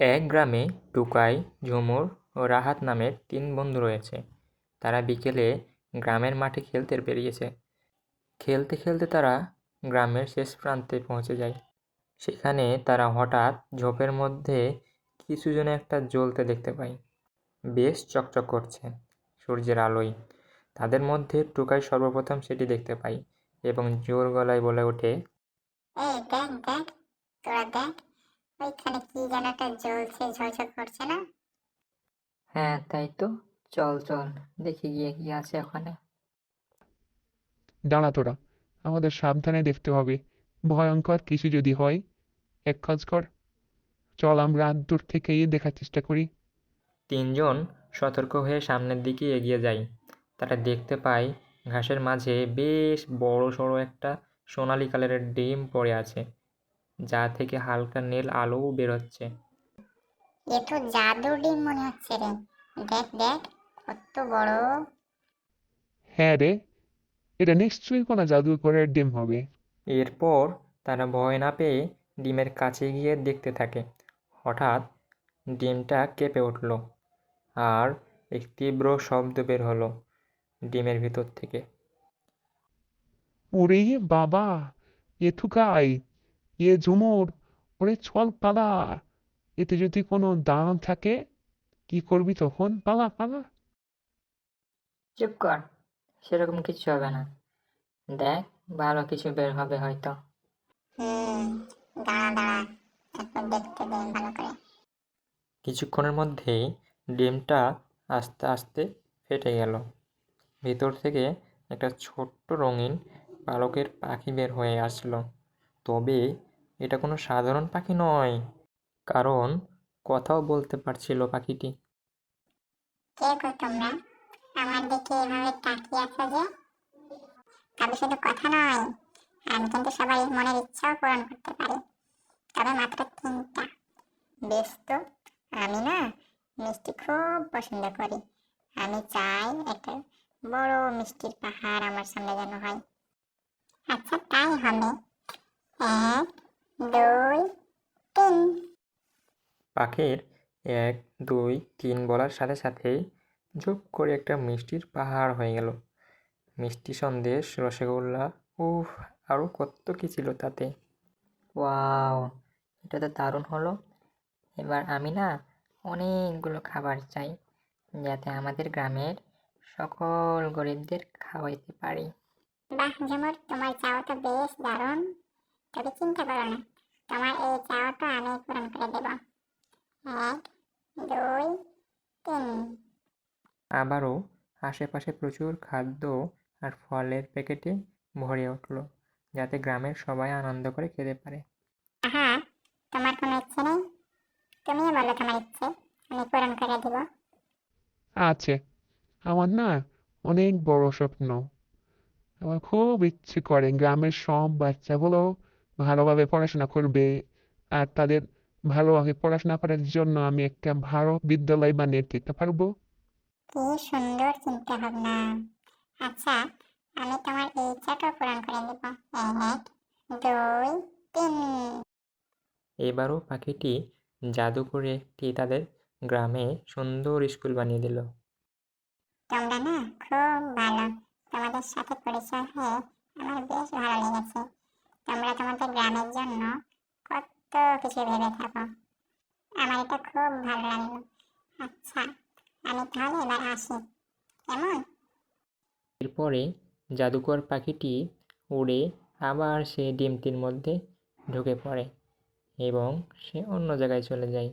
এক গ্রামে টুকাই, ঝুমুর ও রাহাত নামের তিন বন্ধু রয়েছে। তারা বিকেলে গ্রামের মাঠে খেলতে বেরিয়েছে। খেলতে খেলতে তারা গ্রামের শেষ প্রান্তে পৌঁছে যায়। সেখানে তারা হঠাৎ ঝোপের মধ্যে কিছু যেন একটা জ্বলতে দেখতে পায়। বেশ চকচক করছে সূর্যের আলোয়। তাদের মধ্যে টুকাই সর্বপ্রথম সেটি দেখতে পায় এবং জোর গলায় বলে ওঠে দেখ দেখ ওইখানে কি যেন একটা জ্বলছে ঝলঝল করছে না? হ্যাঁ তাই তো। চল চল দেখি গিয়ে কি আছে ওখানে। দাঁড়া তোরা আমাদের সাবধানে দেখতে হবে। ভয়ঙ্কর কিছু যদি হয় এক কাজ কর। চল আমরা আর দূর থেকেই দেখার চেষ্টা করি। তিনজন সতর্ক হয়ে সামনের দিকে এগিয়ে যাই। তারা দেখতে পায় ঘাসের মাঝে বেশ বড় সড়ো একটা সোনালি কালারের ডিম পড়ে আছে। যা থেকে হালকা নীল আলোও বেরোচ্ছে। এ তো জাদুর ডিম মনে হচ্ছে রে। দেখ দেখ কত বড়। হ্যাঁ রে এটা নিশ্চয়ই কোনো জাদুকরের ডিম হবে। এরপর তারা ভয় না পেয়ে ডিমের কাছে গিয়ে দেখতে থাকে। হঠাৎ ডিমটা কেঁপে উঠল আর এক তীব্র শব্দ বের হলো ডিমের ভিতর থেকে। ওরে বাবা এ থুকাই এ ঝুমুর ওরে চল পালা। এতে যদি কোনো দাঁড়ান থাকে কি করবি তখন? পালা পালা। চুপ কর সেরকম কিছু হবে না। দেখ ভালো কিছু বের হবে হয়তো। হুম দাঁড়া দাঁড়া একবার দেখতে দে ভালো করে। কিছুক্ষণের মধ্যেই ডিমটা আস্তে আস্তে ফেটে গেল। ভেতর থেকে একটা ছোট্ট রঙিন পালকের পাখি বের হয়ে আসলো। তবে এটা কোনো সাধারণ পাখি নয়। কারণ কথাও বলতে পারছিল পাখিটি। আমার কথা নয়, আমি সবাই করতে বেশ আমি না মিষ্টি খুব পছন্দ করি। আমি চাই একটা বড় মিষ্টির পাহাড় আমার সামনে যেন হয়। আচ্ছা তাই হবে। এক দুই তিন। পাখির এক দুই তিন বলার সাথে সাথেই ঝুপ করে একটা মিষ্টির পাহাড় হয়ে গেল। মিষ্টি সন্দেশ রসগোল্লা উফ আরও কত কী ছিল তাতে। ওয়াও এটা তো দারুণ হলো। এবার আমি না অনেকগুলো খাবার চাই যাতে আমাদের গ্রামের সকল গরিবদের খাওয়াইতে পারি। বাহ ঝুমুর তোমার চাওয়া তো বেশ দারুণ। তবে চিন্তা করো না তোমার এই চাওয়াটা আমি পূরণ করে দেব। এক দুই তিন। আবারও আশেপাশে প্রচুর খাদ্য আর ফলের প্যাকেটে ভরে উঠল যাতে গ্রামের সবাই আনন্দ করে খেতে পারে। আহা তোমার কোনো ইচ্ছে নেই? তুমিও বলো তোমার ইচ্ছে আমি পূরণ করে দেব। আছে আমার না অনেক বড় স্বপ্ন। আমার খুব ইচ্ছে করে গ্রামের সব বাচ্চাগুলো ভালোভাবে পড়াশোনা করবে আর তাদের ভালোভাবে পড়াশোনা করার জন্য আমি একটা ভালো বিদ্যালয় বানিয়ে দিতে পারব। কি সুন্দর চিন্তা ভাবনা। আচ্ছা আমি তোমার এই ইচ্ছাটা পূরণ করে দেব এক দুই তিন। এবারও পাখিটি জাদু করে একটি তাদের গ্রামে সুন্দর স্কুল বানিয়ে দিল। তোমরা না খুব ভালো। তোমাদের সাথে পরিচয় হয়ে আমার বেশ ভালো লেগেছে। তোমরা তোমাদের গ্রামের জন্য কত কিছু ভেবে থাকো। আমার এটা খুব ভালো লাগল। আচ্ছা আমি তাহলে এবার আসি। কেমন? এরপরে জাদুকর পাখিটি উড়ে আবার সে ডিমটির মধ্যে ঢুকে পড়ে এবং সে অন্য জায়গায় চলে যায়।